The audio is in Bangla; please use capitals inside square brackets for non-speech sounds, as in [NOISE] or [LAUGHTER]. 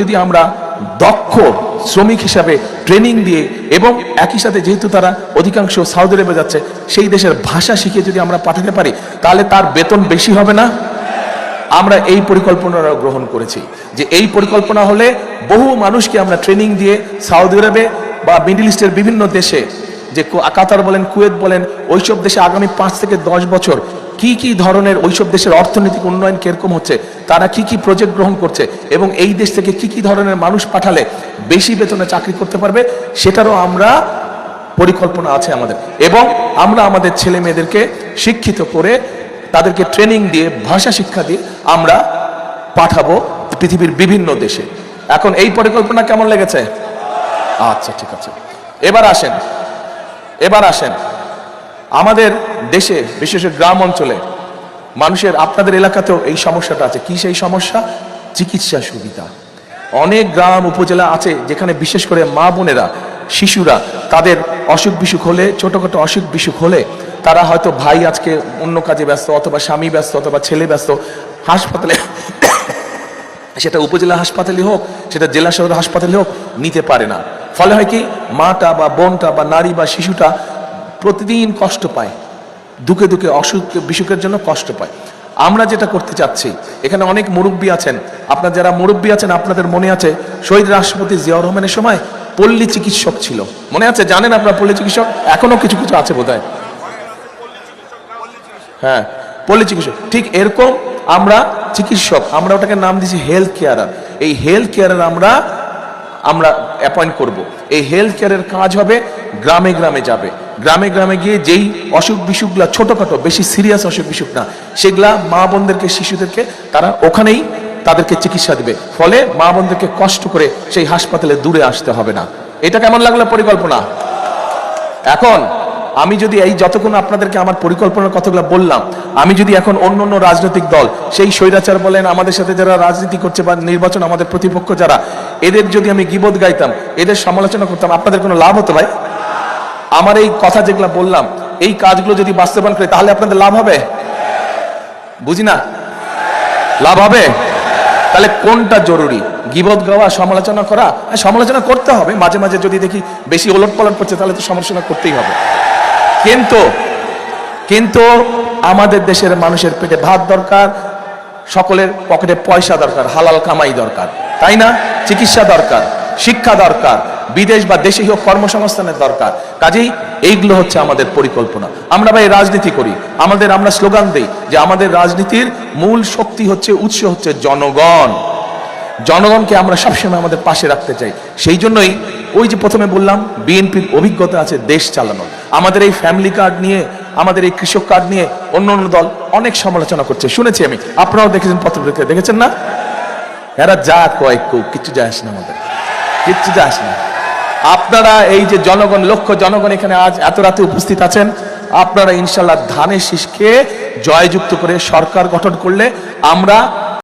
যদি আমরা দক্ষ শ্রমিক হিসাবে ট্রেনিং দিয়ে এবং একই সাথে যেহেতু তারা অধিকাংশ সাউদি আরবে যাচ্ছে, সেই দেশের ভাষা শিখে যদি আমরা পাঠাতে পারি, তাহলে তার বেতন বেশি হবে না? আমরা এই পরিকল্পনাটা গ্রহণ করেছি যে এই পরিকল্পনা হলে বহু মানুষকে আমরা ট্রেনিং দিয়ে সৌদি আরবে বা মিডিল ইস্টের বিভিন্ন দেশে, যে কাতার বলেন, কুয়েত বলেন, ওইসব দেশে আগামী পাঁচ থেকে দশ বছর কি কি ধরনের ওইসব দেশের অর্থনৈতিক উন্নয়ন কীরকম হচ্ছে, তারা কি কি প্রজেক্ট গ্রহণ করছে এবং এই দেশ থেকে কি কি ধরনের মানুষ পাঠালে বেশি বেতনে চাকরি করতে পারবে, সেটারও আমরা পরিকল্পনা আছে আমাদের। এবং আমরা আমাদের ছেলে মেয়েদেরকে শিক্ষিত করে তাদেরকে ট্রেনিং দিয়ে, ভাষা শিক্ষা দিয়ে আমরা পাঠাবো পৃথিবীর বিভিন্ন দেশে। এখন এই পরিকল্পনা কেমন লেগেছে? আচ্ছা ঠিক আছে। এবার আসেন এবার আসেন। আমাদের দেশে, বিশেষ গ্রাম অঞ্চলে, মানুষের, আপনাদের এলাকাতেও এই সমস্যাটা আছে। কি সেই সমস্যা? চিকিৎসা সুবিধা। অনেক গ্রাম, উপজেলা আছে যেখানে বিশেষ করে মা বোনেরা, শিশুরা, তাদের অসুখ বিসুখ হলে, ছোটখাটো অসুখ বিসুখ হলে, তারা হয়তো ভাই আজকে অন্য কাজে ব্যস্ত, অথবা স্বামী ব্যস্ত, অথবা ছেলে ব্যস্ত, হাসপাতালে [COUGHS] সেটা উপজেলা হাসপাতালে হোক, সেটা জেলা সদর হাসপাতালে হোক, নিতে পারে না। ফলে হয় কি, মাটা বা বোনটা বা নারী বা শিশুটা প্রতিদিন কষ্ট পায়। দুঃখে দুঃখে, অসুখ, বিসুখের জন্য কষ্ট পায়। আমরা যেটা করতে চাচ্ছি, এখানে অনেক মুরব্বী আছেন। আপনার যারা মুরব্বী আছেন, আপনাদের মনে আছে শহীদ রাষ্ট্রপতি জিয়াউর রহমানের সময় পল্লী চিকিৎসক ছিল। মনে আছে? জানেন আপনার পল্লী চিকিৎসক? এখনও কিছু কিছু আছে বোধহয়। হ্যাঁ পল্লী চিকিৎসক। ঠিক এরকম আমরা চিকিৎসক, আমরা ওটাকে নাম দিয়েছি হেলথ কেয়ারার এই হেলথ কেয়ারার আমরা আমরা অ্যাপয়েন্ট করব। এই হেলথ কেয়ারের কাজ হবে, গ্রামে গ্রামে যাবে। গ্রামে গ্রামে গিয়ে যেই অসুখ বিসুখগুলা ছোটোখাটো, বেশি সিরিয়াস অসুখ বিসুখ না, সেগুলা মা বোনদেরকে, শিশুদেরকে তারা ওখানেই তাদেরকে চিকিৎসা দেবে। ফলে মা বোনদেরকে কষ্ট করে সেই হাসপাতালে দূরে আসতে হবে না। এটা কেমন লাগল পরিকল্পনা? এখন আমি যদি এই যতক্ষণ আপনাদেরকে আমার পরিকল্পনার কথাগুলো বললাম, আমি যদি এখন অন্য অন্য রাজনৈতিক দল, সেই স্বৈরাচার বলেন, আমাদের সাথে যারা রাজনীতি করছে বা নির্বাচন, আমাদের প্রতিপক্ষ যারা, এদের যদি আমি গিবত গাইতাম, এদের সমালোচনা করতাম, আপনাদের কোনো লাভ হতো ভাই? আমার এই কথা যেগুলো বললাম, এই কাজগুলো যদি বাস্তবায়ন করে, তাহলে আপনাদের লাভ হবে? বুঝি না? লাভ হবে? তাহলে কোনটা জরুরি? গিবত গাওয়া, সমালোচনা করা? সমালোচনা করতে হবে। মাঝে মাঝে যদি দেখি বেশি ওলট পালট করছে, তাহলে তো সমালোচনা করতেই হবে। কিন্তু কিন্তু আমাদের দেশের মানুষের পেটে ভাত দরকার, সকলের পকেটে পয়সা দরকার, হালাল কামাই দরকার, তাই না? চিকিৎসা দরকার, শিক্ষা দরকার, বিদেশ বা দেশে হোক কর্মসংস্থানের দরকার। কাজেই এইগুলো হচ্ছে আমাদের পরিকল্পনা। আমরা ভাই রাজনীতি করি, আমাদের আমরা স্লোগান দেই যে আমাদের রাজনীতির মূল শক্তি হচ্ছে, উৎস হচ্ছে জনগণ। জনগণকে আমরা সবসময় আমাদের পাশে রাখতে চাই। সেই জন্যই ওই যে প্রথমে বললাম, বিএনপির অভিজ্ঞতা আছে দেশ চালানোর। আমাদের এই ফ্যামিলি কার্ড নিয়ে, আমাদের এই কৃষক কার্ড নিয়ে অন্য অন্য দল অনেক সমালোচনা করছে। শুনেছি আমি। আপনারাও দেখেছেন পত্রপত্রিকা দেখেছেন না? এরা যা কয়েক কেউ কিচ্ছু যায় আসে না আমাদের। কিচ্ছু যায় আসে না। আপনারা এই যে জনগণ, লক্ষ জনগণ এখানে আজ এত রাতে উপস্থিত আছেন, আপনারা ইনশাল্লাহ ধানের শীষকে জয়যুক্ত করে সরকার গঠন করলে আমরা